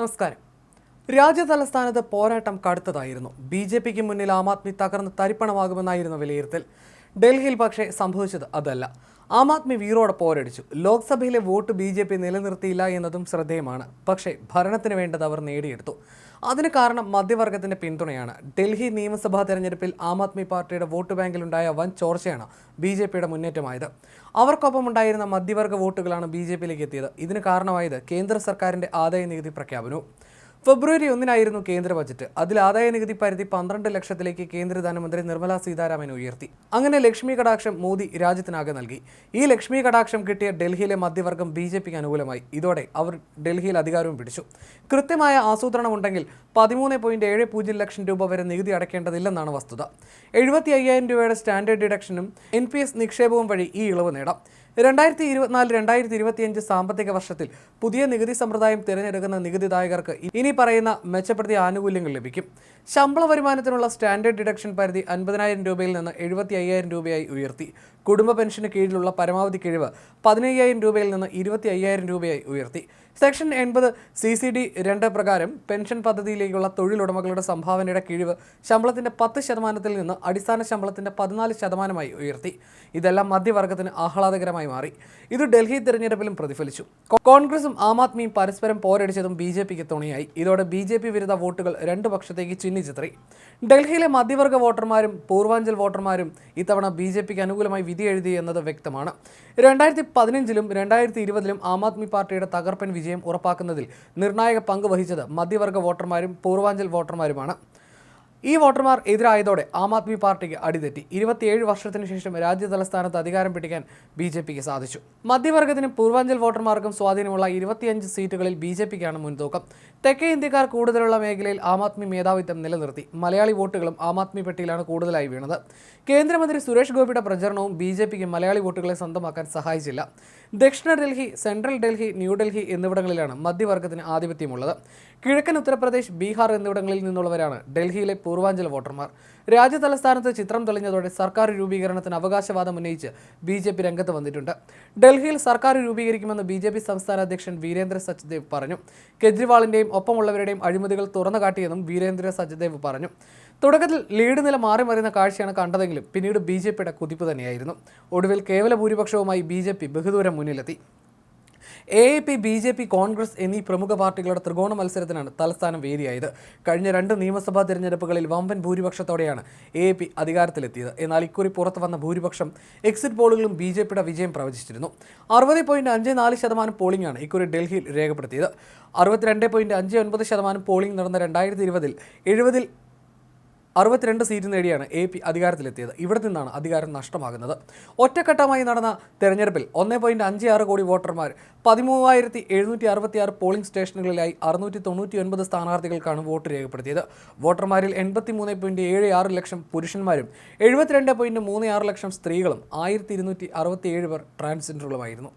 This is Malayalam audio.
നമസ്കാരം. രാജ്യതലസ്ഥാനത്ത് പോരാട്ടം കടുത്തതായിരുന്നു. ബി ജെ പിക്ക് മുന്നിൽ ആം ആദ്മി തകർന്ന് തരിപ്പണമാകുമെന്നായിരുന്നു വിലയിരുത്തൽ. ഡൽഹിയിൽ പക്ഷേ സംഭവിച്ചത് അതല്ല. ആം ആദ്മി വീറോടെ പോരടിച്ചു. ലോക്സഭയിലെ വോട്ട് ബി ജെ പി നിലനിർത്തിയില്ല എന്നതും ശ്രദ്ധേയമാണ്. പക്ഷേ ഭരണത്തിന് വേണ്ടത് അവർ നേടിയെടുത്തു. അതിന് കാരണം മധ്യവർഗത്തിന്റെ പിന്തുണയാണ്. ഡൽഹി നിയമസഭാ തെരഞ്ഞെടുപ്പിൽ ആം ആദ്മി പാർട്ടിയുടെ വോട്ട് ബാങ്കിലുണ്ടായ വൻ ചോർച്ചയാണ് ബി ജെ പിയുടെ മുന്നേറ്റമായത്. അവർക്കൊപ്പം ഉണ്ടായിരുന്ന മധ്യവർഗ വോട്ടുകളാണ് ബി ജെ പിയിലേക്ക് എത്തിയത്. ഇതിന് കാരണമായത് കേന്ദ്ര സർക്കാരിന്റെ ആദായ നികുതി പ്രഖ്യാപനവും. ഫെബ്രുവരി ഒന്നിനായിരുന്നു കേന്ദ്ര ബജറ്റ്. അതിൽ ആദായ നികുതി പരിധി പന്ത്രണ്ട് ലക്ഷത്തിലേക്ക് കേന്ദ്ര ധനമന്ത്രി നിർമ്മല സീതാരാമൻ ഉയർത്തി. അങ്ങനെ ലക്ഷ്മി കടാക്ഷം മോദി രാജ്യത്തിനാകെ നൽകി. ഈ ലക്ഷ്മി കടാക്ഷം കിട്ടിയ ഡൽഹിയിലെ മധ്യവർഗം ബി ജെ പിക്ക് അനുകൂലമായി. ഇതോടെ അവർ ഡൽഹിയിൽ അധികാരവും പിടിച്ചു. കൃത്യമായ ആസൂത്രണമുണ്ടെങ്കിൽ പതിമൂന്ന് പോയിന്റ് ഏഴ് പൂജ്യം ലക്ഷം രൂപ വരെ നികുതി അടയ്ക്കേണ്ടതില്ലെന്നാണ് വസ്തുത. എഴുപത്തി അയ്യായിരം രൂപയുടെ സ്റ്റാൻഡേർഡ് ഡിഡക്ഷനും എൻ പി എസ് നിക്ഷേപവും വഴി ഈ ഇളവ് നേടാം. രണ്ടായിരത്തി ഇരുപത്തിനാല് രണ്ടായിരത്തി ഇരുപത്തിയഞ്ച് സാമ്പത്തിക വർഷത്തിൽ പുതിയ നികുതി സമ്പ്രദായം തിരഞ്ഞെടുക്കുന്ന നികുതിദായകർക്ക് ഇനി പറയുന്ന മെച്ചപ്പെടുത്തിയ ആനുകൂല്യങ്ങൾ ലഭിക്കും. ശമ്പള വരുമാനത്തിനുള്ള സ്റ്റാൻഡേർഡ് ഡിഡക്ഷൻ പരിധി അൻപതിനായിരം രൂപയിൽ നിന്ന് എഴുപത്തി അയ്യായിരം രൂപയായി ഉയർത്തി. കുടുംബ പെൻഷന് കീഴിലുള്ള പരമാവധി കിഴിവ് പതിനയ്യായിരം രൂപയിൽ നിന്ന് ഇരുപത്തി അയ്യായിരം രൂപയായി ഉയർത്തി. സെക്ഷൻ എൺപത് സി സി ഡി രണ്ട് പ്രകാരം പെൻഷൻ പദ്ധതിയിലേക്കുള്ള തൊഴിലുടമകളുടെ സംഭാവനയുടെ കിഴിവ് ശമ്പളത്തിന്റെ പത്ത് ശതമാനത്തിൽ നിന്ന് അടിസ്ഥാന ശമ്പളത്തിന്റെ പതിനാല് ശതമാനമായി ഉയർത്തി. ഇതെല്ലാം മധ്യവർഗത്തിന് ആഹ്ലാദകരമായി മാറി. ഇത് ഡൽഹി തിരഞ്ഞെടുപ്പിലും പ്രതിഫലിച്ചു. കോൺഗ്രസും ആം ആദ്മിയും പരസ്പരം പോരടിച്ചതും ബി ജെ പിക്ക് തുണയായി. ഇതോടെ ബി ജെ പി വിരുദ്ധ വോട്ടുകൾ രണ്ട് പക്ഷത്തേക്ക് ചിഹ്നിച്ചിത്രി ഡൽഹിയിലെ മധ്യവർഗ വോട്ടർമാരും പൂർവാഞ്ചൽ വോട്ടർമാരും ഇത്തവണ ബി ജെ പിക്ക് അനുകൂലമായി വിധി എഴുതി എന്നത് വ്യക്തമാണ്. രണ്ടായിരത്തി പതിനഞ്ചിലും രണ്ടായിരത്തി ഇരുപതിലും ആം ആദ്മി പാർട്ടിയുടെ തകർപ്പൻ വിജയം ഉറപ്പാക്കുന്നതിൽ നിർണായക പങ്ക് വഹിച്ചത് മധ്യവർഗ വോട്ടർമാരും പൂർവാഞ്ചൽ വോട്ടർമാരുമാണ്. ഈ വോട്ടർമാർ എതിരായതോടെ ആം ആദ്മി പാർട്ടിക്ക് അടിതെറ്റി. ഇരുപത്തിയേഴ് വർഷത്തിന് ശേഷം രാജ്യ തലസ്ഥാനത്ത് അധികാരം പിടിക്കാൻ ബി ജെ പിക്ക് സാധിച്ചു. മധ്യവർഗത്തിനും പൂർവാഞ്ചൽ വോട്ടർമാർക്കും സ്വാധീനമുള്ള ഇരുപത്തിയഞ്ച് സീറ്റുകളിൽ ബി ജെ പിക്കാണ് മുൻതൂക്കം. തെക്കേ ഇന്ത്യക്കാർ കൂടുതലുള്ള മേഖലയിൽ ആം ആദ്മി മേധാവിത്വം നിലനിർത്തി. മലയാളി വോട്ടുകളും ആം ആദ്മി പെട്ടിയിലാണ് കൂടുതലായി വീണത്. കേന്ദ്രമന്ത്രി സുരേഷ് ഗോപിയുടെ പ്രചരണവും ബി ജെ പിക്ക് മലയാളി വോട്ടുകളെ സ്വന്തമാക്കാൻ സഹായിച്ചില്ല. ദക്ഷിണ ഡൽഹി സെൻട്രൽ ഡൽഹി ന്യൂഡൽഹി എന്നിവിടങ്ങളിലാണ് മധ്യവർഗത്തിന് ആധിപത്യമുള്ളത്. കിഴക്കൻ ഉത്തർപ്രദേശ് ബീഹാർ എന്നിവിടങ്ങളിൽ നിന്നുള്ളവരാണ് ഡൽഹിയിലെ പൂർവാഞ്ചൽ വോട്ടർമാർ. രാജ്യ തലസ്ഥാനത്ത് ചിത്രം തെളിഞ്ഞതോടെ സർക്കാർ രൂപീകരണത്തിന് അവകാശവാദം ഉന്നയിച്ച് ബി ജെ പി രംഗത്ത് വന്നിട്ടുണ്ട്. ഡൽഹിയിൽ സർക്കാർ രൂപീകരിക്കുമെന്ന് ബി ജെ പി സംസ്ഥാന അധ്യക്ഷൻ വീരേന്ദ്ര സച്ദേവ് പറഞ്ഞു. കെജ്രിവാളിന്റെയും ഒപ്പമുള്ളവരുടെയും അഴിമതികൾ തുറന്നു കാട്ടിയെന്നും വീരേന്ദ്ര സച്ദേവ് പറഞ്ഞു. തുടക്കത്തിൽ ലീഡ് നില മാറി മറിയുന്ന കാഴ്ചയാണ് കണ്ടതെങ്കിലും പിന്നീട് ബി ജെ പിയുടെ കുതിപ്പ് തന്നെയായിരുന്നു. ഒടുവിൽ കേവല ഭൂരിപക്ഷവുമായി ബി ജെ പി ബഹുദൂരം മുന്നിലെത്തി. A A P B J P Congress എന്നീ പ്രമുഖ പാർട്ടികളുടെ ത്രികോണ മത്സരത്തിനാണ് തലസ്ഥാനം വേദിയായത് കഴിഞ്ഞ രണ്ട് നിയമസഭാ തിരഞ്ഞെടുപ്പുകളിൽ വമ്പൻ ഭൂരിപക്ഷത്തോടെയാണ് എ എ പി അധികാരത്തിലെത്തിയത്. എന്നാൽ ഇക്കുറി പുറത്തു വന്ന ഭൂരിപക്ഷം എക്സിറ്റ് പോളുകളും ബി ജെ പിയുടെ വിജയം പ്രവചിച്ചിരുന്നു. അറുപത് പോയിന്റ് അഞ്ച് നാല് ശതമാനം പോളിംഗാണ് ഇക്കുറി ഡൽഹിയിൽ രേഖപ്പെടുത്തിയത്. അറുപത്തിരണ്ട് പോയിന്റ് അഞ്ച് ഒൻപത് ശതമാനം പോളിംഗ് നടന്ന രണ്ടായിരത്തി ഇരുപതിൽ എഴുപതിൽ അറുപത്തിരണ്ട് സീറ്റ് നേടിയാണ് എ പി അധികാരത്തിലെത്തിയത്. ഇവിടെ നിന്നാണ് അധികാരം നഷ്ടമാകുന്നത്. ഒറ്റഘട്ടമായി നടന്ന തെരഞ്ഞെടുപ്പിൽ ഒന്ന് പോയിന്റ് അഞ്ച് ആറ് കോടി വോട്ടർമാർ പതിമൂവായിരത്തി എഴുന്നൂറ്റി അറുപത്തി ആറ് പോളിംഗ് സ്റ്റേഷനുകളിലായി അറുന്നൂറ്റി തൊണ്ണൂറ്റി ഒൻപത് സ്ഥാനാർത്ഥികൾക്കാണ് വോട്ട് രേഖപ്പെടുത്തിയത്. വോട്ടർമാരിൽ എൺപത്തി മൂന്ന് പോയിന്റ് ഏഴ് ആറ് ലക്ഷം പുരുഷന്മാരും എഴുപത്തിരണ്ട് പോയിന്റ് മൂന്ന് ആറ് ലക്ഷം സ്ത്രീകളും ആയിരത്തി ഇരുന്നൂറ്റി അറുപത്തി ഏഴ് പേർ ട്രാൻസ്ജെൻഡറുകളുമായിരുന്നു.